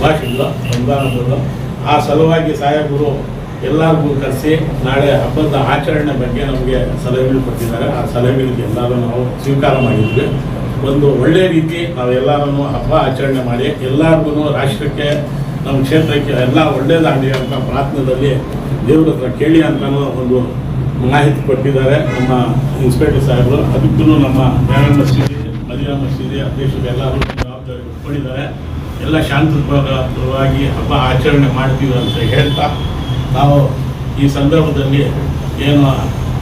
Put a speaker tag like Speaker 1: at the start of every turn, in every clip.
Speaker 1: ಶುಭಾಶಯಗಳು ರಂಜಾನದಲ್ಲೂ ಆ ಸಲುವಾಗಿ ಸಾಹೇಬರು ಎಲ್ಲರಿಗೂ ಕರೆಸಿ ನಾಳೆ ಹಬ್ಬದ ಆಚರಣೆ ಬಗ್ಗೆ ನಮಗೆ ಸಲಹೆಗಳು ಕೊಟ್ಟಿದ್ದಾರೆ. ಆ ಸಲಹೆಗಳಿಗೆ ಎಲ್ಲರೂ ನಾವು ಸ್ವೀಕಾರ ಮಾಡಿದ್ವಿ. ಒಂದು ಒಳ್ಳೆಯ ರೀತಿ ನಾವೆಲ್ಲರೂ ಹಬ್ಬ ಆಚರಣೆ ಮಾಡಿ ಎಲ್ಲರಿಗೂ ರಾಷ್ಟ್ರಕ್ಕೆ, ನಮ್ಮ ಕ್ಷೇತ್ರಕ್ಕೆ ಎಲ್ಲ ಒಳ್ಳೇದಾಗಲಿ ಅಂತ ಪ್ರಾರ್ಥನೆಯಲ್ಲಿ ದೇವ್ರ ಹತ್ರ ಕೇಳಿ ಅಂತಲೂ ಒಂದು ಮಾಹಿತಿ ಕೊಟ್ಟಿದ್ದಾರೆ. ನಮ್ಮ ಇನ್ಸ್ಪೆಕ್ಟರ್ ಸಾಹೇಬರು ಅದಕ್ಕೂ ನಮ್ಮ ಮಸೀದಿ, ಮದಿನಾ ಮಸೀದಿ ಅಧ್ಯಕ್ಷರು ಎಲ್ಲರೂ ಜವಾಬ್ದಾರಿ ಕೊಟ್ಕೊಂಡಿದ್ದಾರೆ ಎಲ್ಲ ಶಾಂತವಾಗಿ ಹಬ್ಬ ಆಚರಣೆ ಮಾಡ್ತೀವಿ ಅಂತ ಹೇಳ್ತಾ ನಾವು ಈ ಸಂದರ್ಭದಲ್ಲಿ ಏನು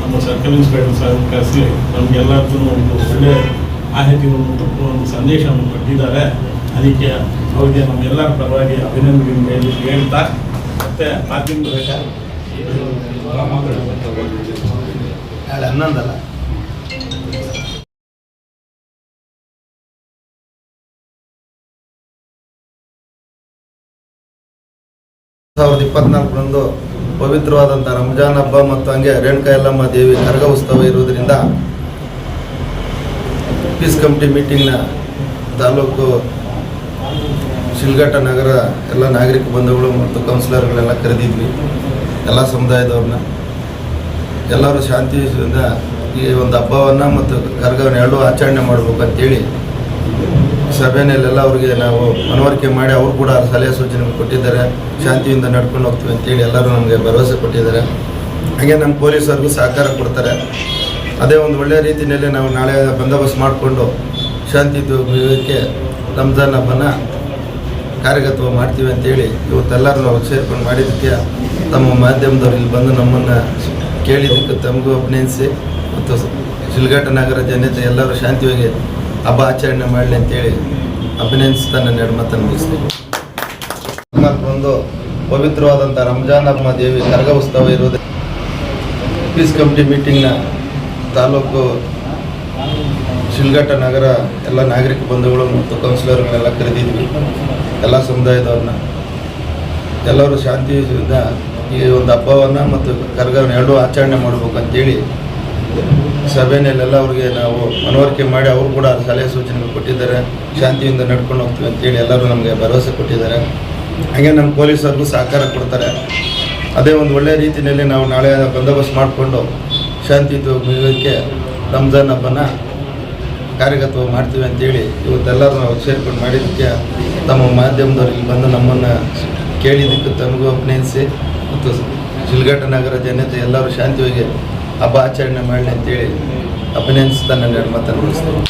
Speaker 1: ನಮ್ಮ ಸರ್ಕಲ್ ಇನ್ಸ್ಪೆಕ್ಟರ್ ಸರ್ ಕರೆಸಿ ನಮಗೆಲ್ಲರಿಗೂ ಒಂದು ಒಳ್ಳೆಯ ಮಾಹಿತಿಯನ್ನು ಕೊಟ್ಟು ಒಂದು ಸಂದೇಶವನ್ನು ಕೊಟ್ಟಿದ್ದಾರೆ. ಅದಕ್ಕೆ ಅವರಿಗೆ ನಮ್ಮೆಲ್ಲರ ಪರವಾಗಿ ಅಭಿನಂದನೆ ಹೇಳಿ ಹೇಳ್ತಾ ಮತ್ತೆ ಮಾಧ್ಯಮದ
Speaker 2: ಹನ್ನೊಂದಲ್ಲ. ಸಾವಿರದ ಇಪ್ಪತ್ನಾಲ್ಕರಂದು ಪವಿತ್ರವಾದಂಥ ರಂಜಾನ್ ಹಬ್ಬ ಮತ್ತು ಹಂಗೆ ರೇಣುಕಾ ಯಲ್ಲಮ್ಮ ದೇವಿ ಕರಗ ಉತ್ಸವ ಇರುವುದರಿಂದ ಪೀಸ್ ಕಮಿಟಿ ಮೀಟಿಂಗ್ನ ತಾಲೂಕು ಶಿಲ್ಘಟ್ಟ ನಗರ ಎಲ್ಲ ನಾಗರಿಕ ಬಂಧುಗಳು ಮತ್ತು ಕೌನ್ಸಿಲರ್ಗಳೆಲ್ಲ ಕರೆದಿದ್ವಿ. ಎಲ್ಲ ಸಮುದಾಯದವ್ರನ್ನ. ಎಲ್ಲರೂ ಶಾಂತಿಯಿಂದ ಈ ಒಂದು ಹಬ್ಬವನ್ನು ಮತ್ತು ಕರಗವನ್ನು ಎರಡೂ ಆಚರಣೆ ಮಾಡಬೇಕು ಅಂತೇಳಿ ಸಭೆಯಲ್ಲೆಲ್ಲ ಅವರಿಗೆ ನಾವು ಮನವರಿಕೆ ಮಾಡಿ ಅವರು ಕೂಡ ಸಲಹೆ ಸೂಚನೆ ಕೊಟ್ಟಿದ್ದಾರೆ. ಶಾಂತಿಯಿಂದ ನಡ್ಕೊಂಡು ಹೋಗ್ತೀವಿ ಅಂತೇಳಿ ಎಲ್ಲರೂ ನಮಗೆ ಭರವಸೆ ಕೊಟ್ಟಿದ್ದಾರೆ. ಹಾಗೆ ನಮ್ಮ ಪೊಲೀಸರಿಗೂ ಸಹಕಾರ ಕೊಡ್ತಾರೆ. ಅದೇ ಒಂದು ಒಳ್ಳೆಯ ರೀತಿಯಲ್ಲಿ ನಾವು ನಾಳೆ ಬಂದೋಬಸ್ತ್ ಮಾಡಿಕೊಂಡು ಶಾಂತಿಯುತಕ್ಕೆ ರಂಜಾನ್ ಹಬ್ಬನ ಕಾರ್ಯಗತ ಮಾಡ್ತೀವಿ ಅಂತೇಳಿ ಇವತ್ತೆಲ್ಲರೂ ನಾವು ಸೇರ್ಕೊಂಡು ಮಾಡಿದ್ದಕ್ಕೆ ತಮ್ಮ ಮಾಧ್ಯಮದವ್ರು ಇಲ್ಲಿ ಬಂದು ನಮ್ಮನ್ನು ಕೇಳಿದ್ದಕ್ಕೆ ತಮಗೂ ಅಭಿನಯಿಸಿ ಮತ್ತು ಶಿಲ್ಘಟ್ಟ ನಗರ ಜನತೆ ಎಲ್ಲರೂ ಶಾಂತಿಯಾಗಿ ಹಬ್ಬ ಆಚರಣೆ ಮಾಡಲಿ ಅಂತೇಳಿ ಅಭಿನಂದಿಸ್ತಾ ನನ್ನ ಎರಡು ಮಾತನ್ನು ಮುಗಿಸ್ತೀನಿ ಒಂದು ಪವಿತ್ರವಾದಂಥ ರಂಜಾನ್ ಹಬ್ಬ ದೇವಿ ಕರಗ ಉತ್ಸವ ಇರುವುದೇ ಪೀಸ್ ಕಮಿಟಿ ಮೀಟಿಂಗ್ನ ತಾಲೂಕು ಶಿಲ್ಘಟ್ಟ ನಗರ ಎಲ್ಲ ನಾಗರಿಕ ಬಂಧುಗಳು ಮತ್ತು ಕೌನ್ಸಿಲರ್ಗಳೆಲ್ಲ ಕರೆದಿದ್ವಿ. ಎಲ್ಲ ಸಮುದಾಯದವ್ರನ್ನ. ಎಲ್ಲರೂ ಶಾಂತಿಯಿಂದ ಈ ಒಂದು ಹಬ್ಬವನ್ನು ಮತ್ತು ಕರಗವನ್ನು ಎರಡೂ ಆಚರಣೆ ಮಾಡಬೇಕು ಅಂತೇಳಿ ಸಭೆಯಲ್ಲೆಲ್ಲ ಅವ್ರಿಗೆ ನಾವು ಮನವರಿಕೆ ಮಾಡಿ ಅವರು ಕೂಡ ಸಲಹೆ ಸೂಚನೆಗಳು ಕೊಟ್ಟಿದ್ದಾರೆ. ಶಾಂತಿಯಿಂದ ನಡ್ಕೊಂಡು ಹೋಗ್ತೀವಿ ಅಂತೇಳಿ ಎಲ್ಲರೂ ನಮಗೆ ಭರವಸೆ ಕೊಟ್ಟಿದ್ದಾರೆ. ಹಾಗೆ ನಮ್ಮ ಪೊಲೀಸರಿಗೂ ಸಹಕಾರ ಕೊಡ್ತಾರೆ. ಅದೇ ಒಂದು ಒಳ್ಳೆಯ ರೀತಿಯಲ್ಲಿ ನಾವು ನಾಳೆ ಬಂದೋಬಸ್ತ್ ಮಾಡಿಕೊಂಡು ಶಾಂತಿಯುತಕ್ಕೆ ರಂಜಾನ್ ಹಬ್ಬನ ಕಾರ್ಯಗತ ಮಾಡ್ತೀವಿ ಅಂತೇಳಿ ಇವತ್ತೆಲ್ಲರೂ ನಾವು ಸೇರ್ಕೊಂಡು ಮಾಡಿದ್ದಕ್ಕೆ ತಮ್ಮ ಮಾಧ್ಯಮದವ್ರಿಗೆ ಬಂದು ನಮ್ಮನ್ನು ಕೇಳಿದ್ದಕ್ಕೆ ತಮಗೂ ಅಭಿನಯಿಸಿ ಮತ್ತು ಶಿಲ್ಘಟ್ಟ ನಗರ ಜನತೆ ಎಲ್ಲರೂ ಶಾಂತಿಯಾಗಿ ಹಬ್ಬ ಆಚರಣೆ ಮಾಡಲಿ ಅಂತೇಳಿ ಅಭಿನಯಿಸ್ತಾ ನನ್ನ ಮುಗಿಸ್ತೀನಿ.